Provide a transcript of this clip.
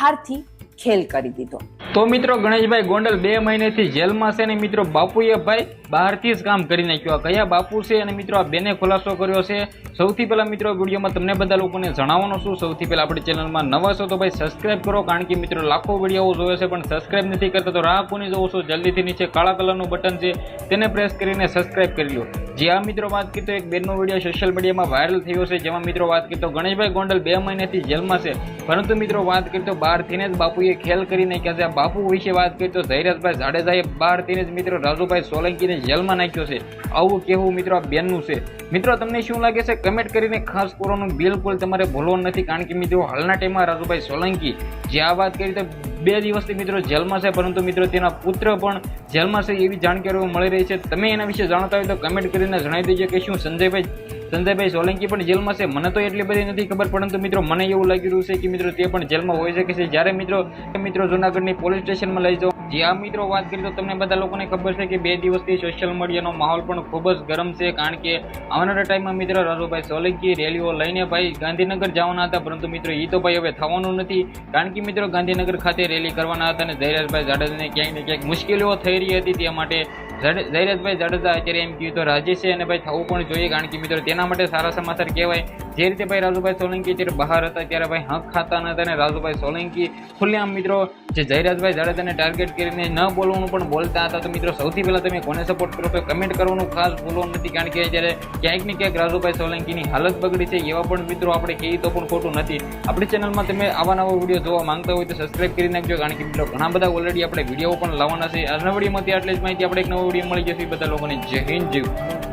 બહારથી ખેલ કરી દીધો. તો મિત્રો ગણેશભાઈ ગોંડલ બે મહિનેથી જેલમાં છે ને મિત્રો બાપુએ ભાઈ બહારથી જ કામ કરી નાખ્યું. આ કયા બાપુ છે અને મિત્રો આ બેને ખુલાસો કર્યો છે? સૌથી પહેલા મિત્રો વિડીયોમાં તમને બધા લોકોને જણાવવાનું છું. સૌથી પહેલા આપણી ચેનલમાં નવા છો તો ભાઈ સબસ્ક્રાઇબ કરો, કારણ કે મિત્રો લાખો વીડિયો જોવે છે, પણ સબસ્ક્રાઇબ નથી કરતા તો રાહ કોની જોવો છો? જલ્દીથી નીચે કાળા કલરનું બટન છે, તેને પ્રેસ કરીને સબસ્ક્રાઇબ કરી લો. જે આ મિત્રો વાત કરી તો એક બેનનો વીડિયો સોશિયલ મીડિયામાં વાયરલ થયો છે. જેમાં મિત્રો વાત કરી તો ગણેશભાઈ ગોંડલ બે મહિનાથી જેલમાં છે. પરંતુ મિત્રો વાત કરી તો બહારથીને જ બાપુએ ખેલ કરી નાખ્યા છે બાપુ વિશે વાત કરી તો ધૈર્યસભાઈ જાડેજાએ બહારથીને જ મિત્રો રાજુભાઈ સોલંકીને જેલમાં નાખ્યો છે. આવું કહેવું મિત્રો આ બેનનું છે. મિત્રો તમને શું લાગે છે? કમેન્ટ કરીને ખાસ કરવાનું બિલકુલ તમારે ભૂલવાનું નથી. કારણ કે મિત્રો હાલના ટાઈમમાં રાજુભાઈ સોલંકી જે આ વાત કરી તો બે દિવસથી મિત્રો જેલમાં છે, પરંતુ મિત્રો તેના પુત્ર પણ જેલમાં છે એવી જાણકારીઓ મળી રહી છે. તમે એના વિશે જાણતા હોય તો કમેન્ટ કરીને જણાવી દેજો કે શું સંજયભાઈ સંજયભાઈ સોલંકી પણ જેલમાં છે? મને તો એટલી બધી નથી ખબર, પરંતુ મિત્રો મને એવું લાગી રહ્યું છે કે મિત્રો તે પણ જેલમાં હોઈ શકે છે. જ્યારે મિત્રો મિત્રો જુનાગઢની પોલીસ સ્ટેશનમાં લઈ જાઓ. જે, આ મિત્રો વાત કરી તો તમને બધા લોકોને ખબર છે કે બે દિવસથી સોશિયલ મીડિયાનો માહોલ પણ ખૂબ જ ગરમ છે, કારણ કે આવનારા ટાઈમમાં મિત્રો રાજુભાઈ સોલંકી રેલીઓ લઈને ભાઈ ગાંધીનગર જવાના હતા, પરંતુ મિત્રો એ તો ભાઈ હવે થવાનું નથી, કારણ કે મિત્રો ગાંધીનગર ખાતે રેલી કરવાના હતા અને જયરાજભાઈ જાડેજાને ક્યાંક ને ક્યાંક મુશ્કેલીઓ થઈ રહી હતી તે માટે જયરાજભાઈ જાડેજા અત્યારે એમ કહ્યું તો રાજી છે અને ભાઈ થવું પણ જોઈએ, કારણ કે મિત્રો તેના માટે સારા સમાચાર કહેવાય. જે રીતે ભાઈ રાજુભાઈ સોલંકી જ્યારે બહાર હતા ત્યારે ભાઈ હક ખાતા નતા અને રાજુભાઈ સોલંકી ખુલ્લેઆમ મિત્રો જે જયરાજભાઈ જાડેજાને ટાર્ગેટ કરીને ન બોલવાનું પણ બોલતા હતા. તો મિત્રો સૌથી પહેલાં તમે કોને સપોર્ટ કરો છો કમેન્ટ કરવાનું ખાસ ભૂલવાનું નથી. કારણ કે જ્યારે ક્યાંક ને ક્યાંક રાજુભાઈ સોલંકીની હાલત બગડી છે એવા પણ મિત્રો આપણે કહીએ તો પણ ખોટું નથી. આપણી ચેનલમાં તમે આવા નવા વીડિયો જોવા માંગતા હોય તો સબસ્ક્રાઈબ કરી નાખજો. કારણ કે મિત્રો ઘણા બધા ઓલરેડી આપણે વીડિયો પણ લાવવાના છે. આજના વિડીયોમાંથી આટલી જ માહિતી આપણે એક નવો વીડિયો મળી જશે. બધા લોકોને જય હિન્દ, જય